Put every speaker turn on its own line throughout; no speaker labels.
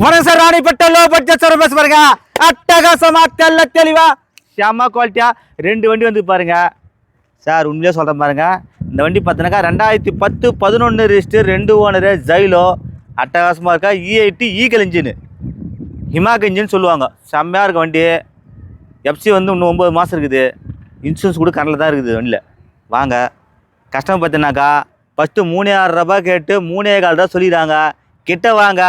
வணக்கம் sir Ranipet low budget sir bus பாருங்க அட்டகாசமா தெல்ல தெளிவா செம்ம குவாலிட்டியா ரெண்டு வண்டி வந்து பாருங்க சார் உண்மையிலே சொல்கிறேன் பாருங்க இந்த வண்டி பார்த்தீங்கன்னாக்கா ரெண்டாயிரத்தி பத்து பதினொன்று ரிஜிஸ்டர் ரெண்டு ஓனரு ஜைலோ அட்டகாசமாக இருக்கா இஐடி ஈகல் இன்ஜின் ஹிமாக் இன்ஜின் சொல்லுவாங்க. செம்மையாக இருக்க வண்டி. எஃப்சி வந்து இன்னும் ஒம்பது மாதம் இருக்குது. இன்சூரன்ஸ் கூட கரண்டில் தான் இருக்குது வண்டியில். வாங்க. கஸ்டமர் பார்த்தீங்கன்னாக்கா ஃபஸ்ட்டு மூணே ஆறு கேட்டு மூணே கால் ரூபா சொல்லிடுறாங்க கிட்ட வாங்க.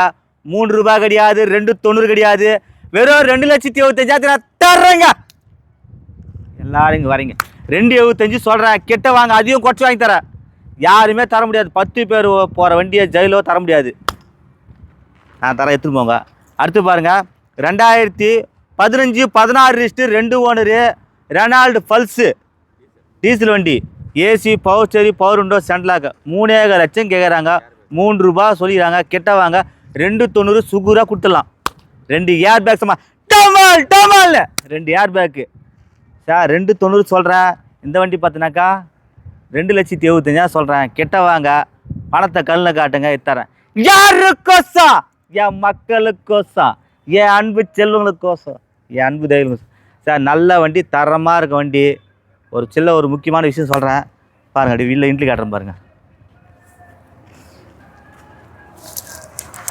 மூணு ரூபாய் கிடையாது ரெண்டு தொண்ணூறு கிடையாது. வெறும் ரெண்டு லட்சத்தி எழுபத்தஞ்சாயிரத்தி நான் தர்றேங்க. எல்லாரும் இங்கே வரீங்க. ரெண்டு எழுபத்தஞ்சு சொல்கிறேன் கெட்ட வாங்க அதையும் குறைச்சி வாங்கி தரேன். யாருமே தர முடியாது. பத்து பேர் போகிற வண்டியை ஜெயிலோ தர முடியாது. நான் தரேன் எடுத்துகிட்டு போங்க. அடுத்து பாருங்க. ரெண்டாயிரத்தி பதினஞ்சு பதினாறு லிஸ்ட்டு ரெண்டு ஓனரு ரெனால்டு பல்ஸு. டீசல் வண்டி. ஏசி பவர் சரி பவர் விண்டோ சென்ட்லாக்கு மூணே லட்சம் கேட்குறாங்க மூணு ரூபா சொல்லிக்கிறாங்க. கிட்ட வாங்க. ரெண்டு தொண்ணூறு சுகுராக கொடுத்துடலாம். ரெண்டு ஏர் பேக் சும்மா டமால் டமால் ரெண்டு ஏர் பேக்கு சார் ரெண்டு தொண்ணூறு சொல்கிறேன் இந்த வண்டி பார்த்தினாக்கா ரெண்டு லட்சத்தி எழுபத்தஞ்சா சொல்கிறேன் கெட்ட வாங்க. பணத்தை கல்லில் காட்டுங்க தரேன். யாருக்கோசம்? என் மக்களுக்கோசம். என் அன்பு செல்வங்களுக்கோசம். என் அன்பு தெய்வம் சார் நல்ல வண்டி தரமாக இருக்க வண்டி. ஒரு சில்ல ஒரு முக்கியமான விஷயம் சொல்கிறேன் பாருங்க அப்படி வீட்டில் இன்ட்லி காட்டுறேன் பாருங்கள்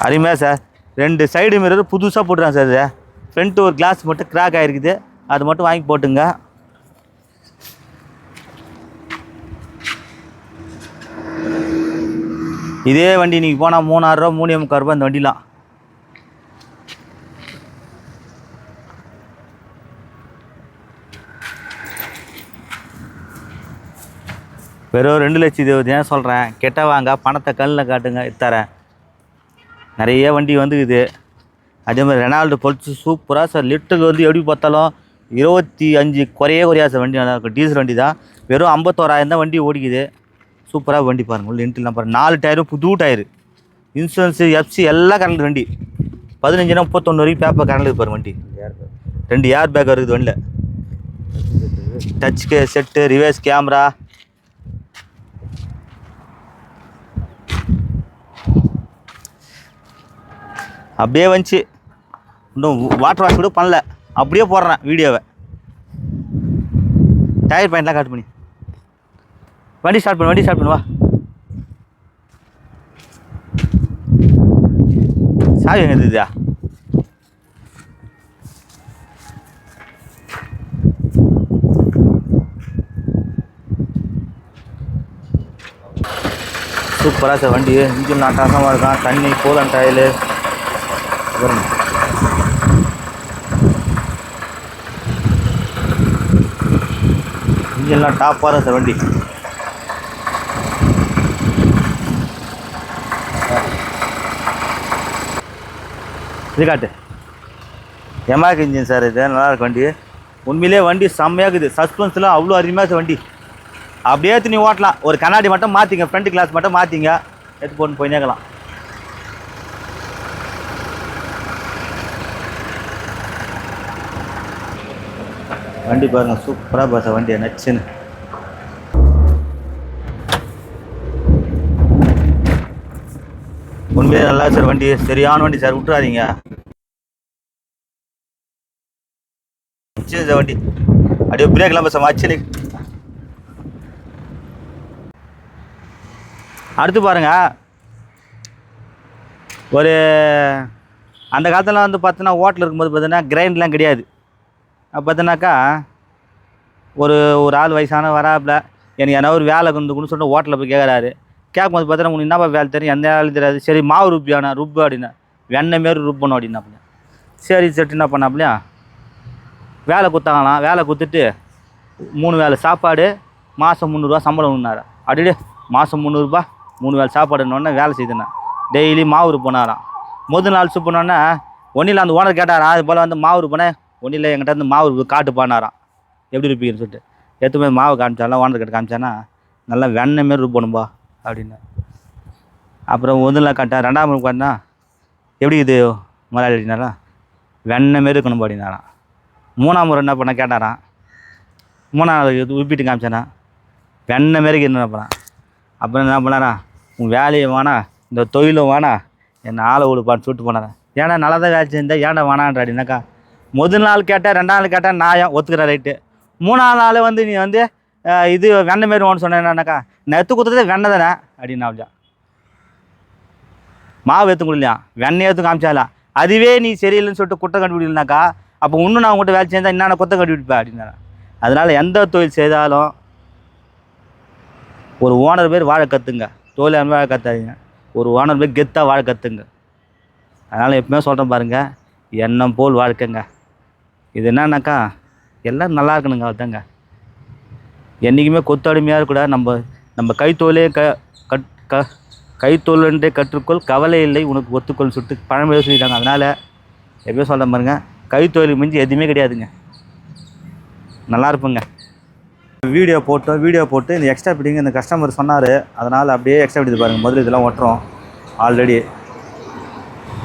அருமையாக சார் ரெண்டு சைடு மிரர் புதுசாக போட்டுறாங்க சார் இது. ஃப்ரண்ட்டு ஒரு கிளாஸ் மட்டும் கிராக் ஆகிருக்குது அது மட்டும் வாங்கி போட்டுங்க. இதே வண்டி இன்றைக்கி போனால் மூணாயிரரூவா மூணே முக்கால் ரூபா இந்த வண்டிலாம். வெறும் ரெண்டு லட்சம் இருபது சொல்கிறேன் கெட்ட வாங்க பணத்தை கல்லில் காட்டுங்க தரேன். நிறைய வண்டி வந்துக்குது. அதே மாதிரி ரெனால்டு பொழிச்சு சூப்பராக சார் லிட்டருக்கு வந்து எப்படி பார்த்தாலும் இருபத்தி அஞ்சு குறையே குறையா சார் வண்டி நல்லா இருக்கும் டீசல் வண்டி தான். வெறும் ஐம்பத்தோராயிரம் தான் வண்டி ஓடிக்குது. சூப்பராக வண்டி பாருங்கள் உள்ள இன்ட்ரெலாம் பாருங்கள் நாலு டயரும் புது டயரு இன்சூரன்ஸு எஃப்சி எல்லாம் கரண்ட் வண்டி. பதினஞ்சுனா முப்பத்தொன்று வரைக்கும் பேப்பர் கரண்ட் பாருங்க வண்டி. ரெண்டு ஏர் பேக் இருக்குது வண்டியில். டச் கே செட்டு ரிவர்ஸ் கேமரா அப்படியே வந்துச்சு. இன்னும் வாட்டர் வாஷ் கூட பண்ணல. அப்படியே போடுறேன் வீடியோவை. டயர் பாயிண்ட்லாம் கட் பண்ணி. வண்டி ஸ்டார்ட் பண்ணு வண்டி ஸ்டார்ட் பண்ணுவா சாவி எங்கே இருக்குதா? சூப்பராக சார் வண்டி. இன்ஜின் நாட்டாசமாக இருக்கான் தண்ணி கோலன் டயலு பாருங்க. இன்ஜின்லாம் டாப்பாக தான் சார் வண்டி. இது காட்டு. எமாக் இன்ஜின் சார் இது நல்லா இருக்கு வண்டி. உண்மையிலே வண்டி செம்மையாக இருக்குது. சஸ்பென்ஸ்லாம் அவ்வளோ அருமையாக வண்டி. அப்படியே எடுத்து நீ ஓட்டலாம். ஒரு கண்ணாடி மட்டும் மாற்றிங்க ஃப்ரண்ட் கிளாஸ் மட்டும் மாற்றிங்க எடுத்து போட்டு போய் நேக்கலாம். வண்டி பாருங்கள் சூப்பராக பாச வண்டி நச்சுன்னு. உண்மையாக நல்லா சார் வண்டி சரியான வண்டி சார் விட்டுறாதீங்க. சார் வண்டி. அப்படியே பிரேக்லாம் பேச மச்சினு அடுத்து பாருங்க. ஒரு அந்த காலத்தில் வந்து பார்த்தீங்கன்னா ஹோட்டல் இருக்கும்போது பார்த்தீங்கன்னா கிரைண்ட்லாம் கிடையாது. பார்த்தோன்னாக்கா ஒரு ஒரு ஆள் வயசான வராப்புல எனக்கு என்ன ஒரு வேலை கொண்டுக்குன்னு சொல்லிட்டு ஹோட்டலில் போய் கேட்குறாரு கேட்கும்போது பார்த்தோன்னா உனக்கு என்னப்பா வேலை தெரியும்? எந்த வேலை தெரியாது? சரி மாவு ருப்பியாண்ணா ருப்பு அப்படின்னா. வெண்ணெய் மாரி ருப்பணும் அப்படின்னாப்புல. சரி சரி என்ன பண்ணாப்புலையா? வேலை குத்தாங்களாம் வேலை கொடுத்துட்டு மூணு வேலை சாப்பாடு மாதம் முந்நூறுரூவா சம்பளம் ஒன்றாரு அப்படியே மாதம் முந்நூறுரூபா மூணு வேலை சாப்பாடுன்னொடனே வேலை செய்தேன். டெய்லி மாவு போனாராம் முதல் நாள் சுப்பினோடனே ஒன்றில் அந்த ஓனர் கேட்டாரா அது போல் வந்து மாவு போனேன் ஒன்றில் என்கிட்ட இருந்து மாவு காட்டு போனாராம். எப்படி இருப்பீங்கன்னு சொல்லிட்டு. எடுத்து போய் மாவு காமிச்சாலாம் ஓனர் கிட்ட காமிச்சானா நல்லா வெண்ணெய் மாரி இருப்பணும்பா அப்படின்னு. அப்புறம் முதல்ல காட்டா ரெண்டாம் முறை காட்டினா எப்படி இது முதலாளி அப்படின்னாரா? வெண்ணெய் மாரி இருக்கணும் அப்படின்னாராம். மூணாம் முறை என்ன பண்ண கேட்டாரான் மூணாவது இது உப்பிட்டு காமிச்சானா வெண்ணெய் மாரி என்ன பண்ணான் அப்புறம். என்ன பண்ணாரா உன் வேலையும் வேணாம் இந்த தொழிலும் வேணாம் என்னை ஆளை விடுப்பான்னு சொல்லிட்டு போனாரன் ஏன்னா நல்லா தான் வேலை செஞ்சா ஏன்டா வேணான்ற அப்படின்னாக்கா முதல் நாள் கேட்டால் ரெண்டாம் நாள் கேட்டால் நான் ஒத்துக்கிற ரைட்டு மூணாவது நாள் வந்து நீ வந்து இது வெண்ணை மாரி ஒன்று சொன்னேன்னாக்கா நான் எடுத்து கொடுத்ததே வெண்ணெய் தானே அப்படின்னு அப்படியா மாவு ஏற்று கொடுலையா வெண்ணெய் ஏற்று காமிச்சாலாம் அதுவே நீ சரியில்லைன்னு சொல்லிட்டு குற்றம் கண்டுபிடிக்கலனாக்கா அப்போ இன்னும் நான் உங்கள்கிட்ட வேலை செஞ்சால் என்னென்ன குற்றம் கண்டுபிடிப்பேன் அப்படின்னா அதனால் எந்த தொழில் செய்தாலும் ஒரு ஓனர் பேர் வாழ கற்றுங்க தொழில் வாழ கற்றாதீங்க ஒரு ஓனர் பேர் கெத்தாக வாழ கற்றுங்க அதனால் எப்பவுமே சொல்கிறேன் பாருங்கள் எண்ணம் போல் வாழ்க்கைங்க. இது என்னன்னாக்கா எல்லாம் நல்லா இருக்கணுங்க அதுதாங்க என்றைக்குமே கொத்தடிமையாக இருக்கக்கூடாது. நம்ம நம்ம கைத்தொழிலே க கட் க கைத்தொழிலன்றே கற்றுக்கொள். கவலை இல்லை உனக்கு ஒத்துக்கொள் சொல்லிட்டு பழமையாக சொல்லிட்டாங்க. அதனால் எப்பயோ சொல்ல பாருங்க கைத்தொழில் மிஞ்சி எதுவுமே கிடையாதுங்க. நல்லா இருப்புங்க. வீடியோ போட்டோம் வீடியோ போட்டு இந்த எக்ஸ்ட்ரா பிடிங்க இந்த கஸ்டமர் சொன்னார். அதனால் அப்படியே எக்ஸ்ட்ரா பிடித்து பாருங்கள் முதல்ல இதெல்லாம் ஒட்டுறோம் ஆல்ரெடி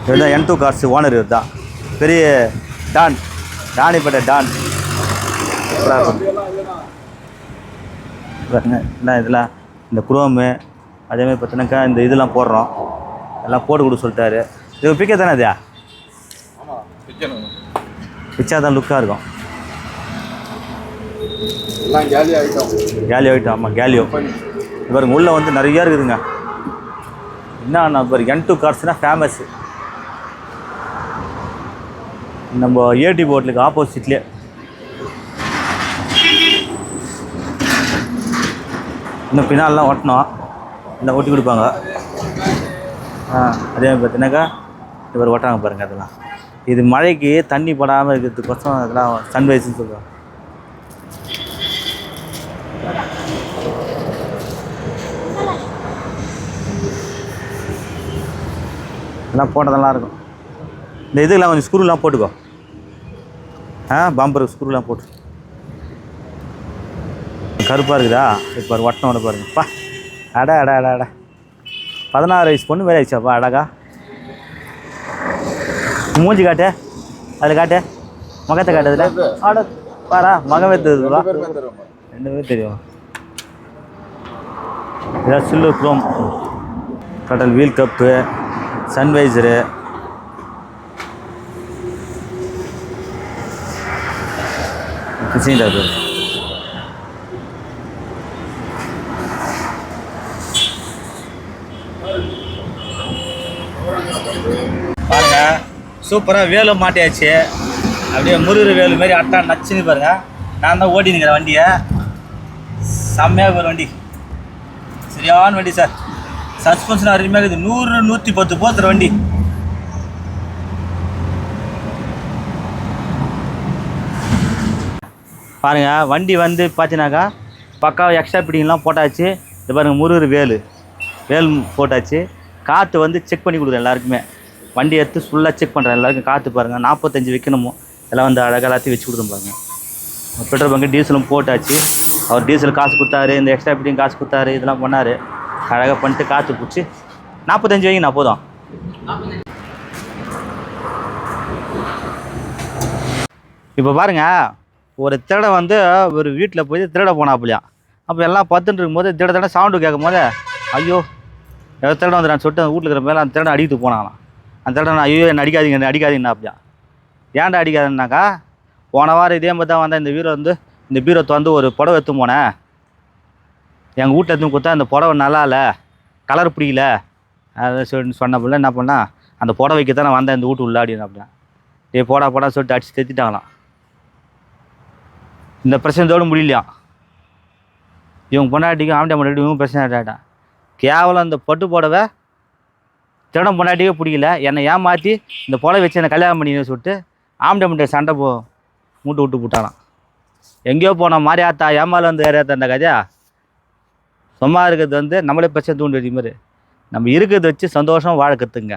இதுதான் என் டூ கார்ஸ் ஓனர் இதுதான். பெரிய டான். ராணிப்பேட்டை டான். எல்லாம் இதெல்லாம் இந்த குரோமு அதேமாதிரி பார்த்தீங்கன்னாக்கா இந்த இதெல்லாம் போடுறோம். எல்லாம் போட்டு கொடுக்க சொல்லிட்டாரு. இது பிக்கே தானே அது பிச்சா தான் லுக்காக இருக்கும்.
கேலி ஆகிட்டோம்
கேலியோ ஐட்டம் ஆமாம் கேலியோ. இது பாருங்க உள்ளே வந்து நிறையா இருக்குதுங்க. என்ன பாருங்க என் டூ கார்ஸ்னால் ஃபேமஸ்ஸு நம்ம ஏடி போர்ட்லுக்கு ஆப்போசிட்லேயே இன்னும் பின்னாலெலாம் ஒட்டணும். இல்லை ஒட்டி கொடுப்பாங்க. ஆ அதே மாதிரி பார்த்தீங்கன்னாக்கா இவர் ஒட்டுறாங்க பாருங்கள் அதெல்லாம். இது மழைக்கு தண்ணி படாமல் இருக்கிறதுக்கோசம் அதெல்லாம் சன்வைஸ்னு சொல்லுவாங்க. எல்லாம் போட்டதெல்லாம் இருக்கும். இந்த இதுக்கெல்லாம் கொஞ்சம் ஸ்க்ரூலாம் போட்டுக்கோ. ஆ பம்பர் ஸ்க்ரூலாம் போட்டு. கருப்பாக இருக்குதா? இப்போ வட்டம் ஒன்று பாருங்க. பா. அட அட அட அட. பதினாறு வயசு பொண்ணு வேலை ஆயிடுச்சாப்பா அழகா மூஞ்சி காட்டு அதில் காட்டு. முகத்தை காட்டு அதில். ஆட பாரா.
பேருமே தருவோம்
ரெண்டு பேரும் தெரியும். இதான் சில்லு குரோம். கடல் வீல் கப்பு சன்வைசரு கிச்சன் பாருங்க சூப்பராக வேலு மாட்டியாச்சு. அப்படியே முருகர் வேலு மாதிரி அட்டா நச்சுன்னு பாருங்க. நான் தான் ஓட்டினுக்கிறேன் வண்டியை. செம்மையாக ஒரு வண்டி. சரியான வண்டி சார் சஸ்பென்ஷன் அருமையாக இருக்குது. நூறு நூற்றி பத்து போத்துற வண்டி. பாருங்கள் வண்டி வந்து பார்த்தீங்கன்னாக்கா பக்காவாக எக்ஸ்ட்ரா பிடிங்கெலாம் போட்டாச்சு. இது பாருங்கள் முருகர் வேலு. வேல் போட்டாச்சு. காற்று வந்து செக் பண்ணி கொடுக்குறேன் எல்லாருக்குமே. வண்டி எடுத்து ஃபுல்லாக செக் பண்ணுறேன் எல்லாருக்கும். காற்று பாருங்கள் நாற்பத்தஞ்சு வைக்கணுமோ? எல்லாம் வந்து அழகாக எல்லாத்தையும் வச்சு கொடுத்துரும் பாருங்கள் பெட்ரோல் பங்கு டீசலும் போட்டாச்சு. அவர் டீசல் காசு கொடுத்தாரு இந்த எக்ஸ்ட்ரா பிடிங் காசு கொடுத்தாரு இதெல்லாம் பண்ணார். அழகாக பண்ணிட்டு காற்று பிடிச்சி நாற்பத்தஞ்சு வைங்கண்ணா போதும். இப்போ பாருங்கள் ஒரு திருட வந்து ஒரு வீட்டில் போய் திருட போனாப்புலையா? அப்போ எல்லாம் பத்துன்னு இருக்கும்போது திட திட சவுண்டு கேட்கும் போது ஐயோ ஏதோ வந்து வந்துடான்னு சொல்லிட்டு அந்த வீட்டில் இருக்கிற மேலே அந்த திருடன் அடிக்கிட்டு போனாங்களாம். அந்த திருடன் ஐயோ என்ன அடிக்காதீங்க என்ன அடிக்காதீங்கண்ணா அப்படியா ஏன்டா அடிக்காதுன்னாக்கா போன வாரம் இதே மாதிரி தான் வந்தேன். இந்த பீரோ வந்து இந்த பீரோ வந்து ஒரு புடவை எடுத்து போனேன். எங்கள் வீட்டில் எடுத்து கொடுத்தா அந்த புடவை நல்லா இல்லை கலர் பிடிக்கல. அதை சொல்லி சொன்ன பிள்ளை என்ன பண்ணால் அந்த புடவைக்கு தான் நான் வந்தேன் இந்த வீட்டு உள்ள அப்படின்னு அப்படின்னா டே போடா போடா சொல்லிட்டு அடிச்சு தேத்திட்டாங்களாம். இந்த பிரச்சனையோடு முடியலையா? இவங்க பொண்டாட்டிக்கும் ஆம்டா பொண்டாட்டி இவங்க பிரச்சனை ஆகிட்டான் கேவலம் இந்த பட்டு புடவை திருடம் பொண்டாட்டியே பிடிக்கல. என்னை ஏமாற்றி இந்த புடவை வச்சு என்னை கல்யாணம் பண்ணின்னு சொல்லிட்டு ஆம்டா பொண்டாட்டி சண்டை போ மூட்டு விட்டு போட்டானாம் எங்கேயோ போனோம் மாதிரி ஆத்தா ஏமால வந்து ஏறியாத்தா அந்த கதையா? சும்மா இருக்கிறது வந்து நம்மளே பிரச்சனை தூண்டி மாதிரி நம்ம இருக்கிறத வச்சு சந்தோஷம் வாழ கற்றுங்க